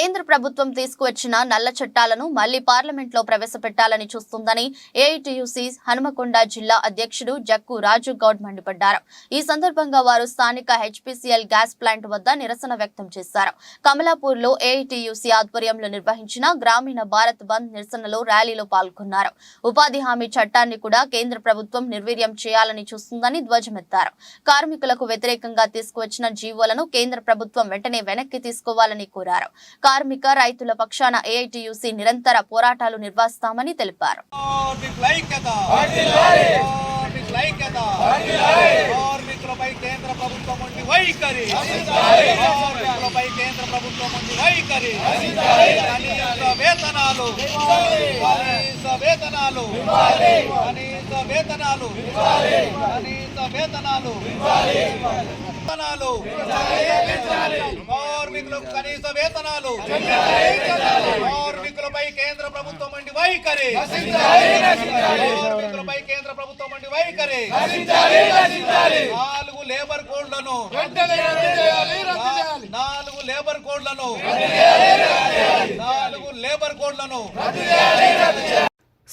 in ప్రభుత్వం తీసుకువచ్చిన నల్ల చట్టాలను మళ్ళీ పార్లమెంట్లో ప్రవేశపెట్టాలని చూస్తుందని ఏఐటియుసి హనుమకొండ జిల్లా అధ్యక్షుడు జక్కు రాజు గౌడ్ మండిపడ్డారు. ఈ సందర్భంగా వారు స్థానిక హెచ్పిసిఎల్ గ్యాస్ ప్లాంట్ వద్ద నిరసన వ్యక్తం చేశారు. కమలాపూర్లో ఏఐటియుసి ఆధ్వర్యంలో నిర్వహించిన గ్రామీణ భారత్ బంద్ నిరసనలో ర్యాలీలో పాల్గొన్నారు. ఉపాధి హామీ చట్టాన్ని కూడా కేంద్ర ప్రభుత్వం నిర్వీర్యం చేయాలని చూస్తుందని ధ్వజమెత్తారు. కార్మికులకు వ్యతిరేకంగా తీసుకువచ్చిన జీవోలను కేంద్ర ప్రభుత్వం వెంటనే వెనక్కి తీసుకోవాలని కోరారు. కార్మిక రైతుల పక్షాన ఏఐటియుసి నిరంతర పోరాటాలు నిర్వహిస్తామని తెలిపారు. కార్మికులపై కేంద్ర ప్రభుత్వం వైఖరి కార్మికులపై కేంద్ర ప్రభుత్వం వైఖరి కనీస వేతనాలు కనీస వేతనాలు కనీస వేతనాలు కనీస వేతనాలు వేతనాలు. కార్మికులకు కనీస వేతనాలు. కార్మికులపై కేంద్ర ప్రభుత్వం వంటి వైఖరి. కార్మికులపై కేంద్ర ప్రభుత్వం వంటి వైఖరి. నాలుగు లేబర్ కోడ్లను. నాలుగు లేబర్ కోడ్లను. నాలుగు లేబర్ కోడ్లను.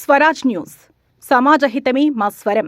స్వరాజ్ న్యూస్. సమాజ హితమే మా స్వరం.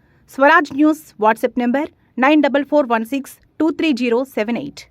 Swaraj News WhatsApp number 9441623078